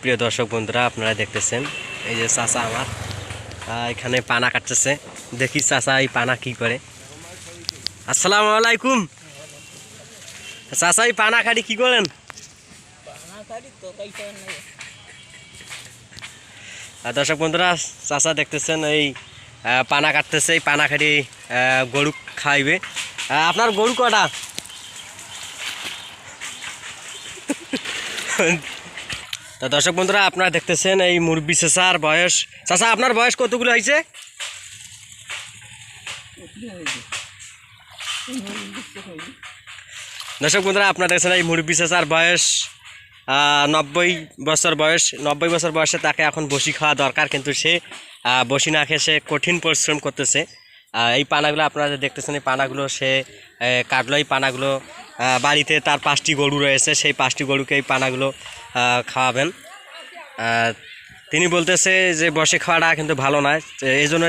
প্রিয় দর্শক বন্ধুরা আপনারা দেখতেছেন এই যে চাচা আমার। এখানে পানা কাটতেছে। দেখি চাচা এই পানা কি করে। আসসালামু আলাইকুম। চাচা এই পানা কাটি কি করেন দর্শক বন্ধুরা চাচা দেখতেছেন এই পানা কাটতেছে। এই পানা কাটি গরু খাইবে। আপনার গরু কটা? তা দর্শক বন্ধুরা, আপনারা দেখতেছেন এই মুরব্বী চাচার বয়স। চাচা, আপনার বয়স কতগুলো হয়েছে? দর্শক বন্ধুরা, আপনারা দেখছেন এই মুরব্বী চাচার বয়স নব্বই বছর বয়স। নব্বই বছর বয়সে তাকে এখন বসি খাওয়া দরকার, কিন্তু সে বসি না খেয়ে সে কঠিন পরিশ্রম করতেছে। এই পানাগুলো আপনারা দেখতেছেন, এই পানাগুলো সে কাটলো, এই পানাগুলো বাড়িতে তার পাঁচটি গরু রয়েছে, সেই পাঁচটি গরুকে এই পানাগুলো খাওয়াবেন। তিনি বলতেছে যে বসে খাওয়াটা কিন্তু ভালো নয় এই জন্য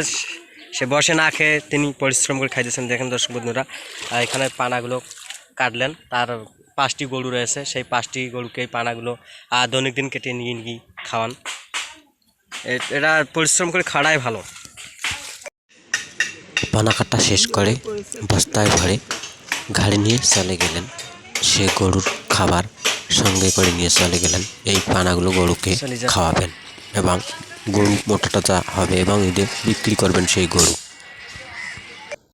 সে বসে না খেয়ে তিনি পরিশ্রম করে খাইতেছেন। দেখেন দর্শক বন্ধুরা এখানে পানাগুলো কাটলেন। তার পাঁচটি গরু রয়েছে, সেই পাঁচটি গরুকে এই পানাগুলো দৈনিক দিন কেটে নিয়ে গিয়ে খাওয়ান। এটা পরিশ্রম করে খাওয়াটাই ভালো। পানা কাটা শেষ করে বস্তায় ভরে গাড়ি নিয়ে চলে গেলেন। সে গরুর খাবার সঙ্গে করে নিয়ে চলে গেলেন। এই পানাগুলো গরুকে খাওয়াবেন এবং গরু মোটাটা হবে এবং এদের বিক্রি করবেন সেই গরু।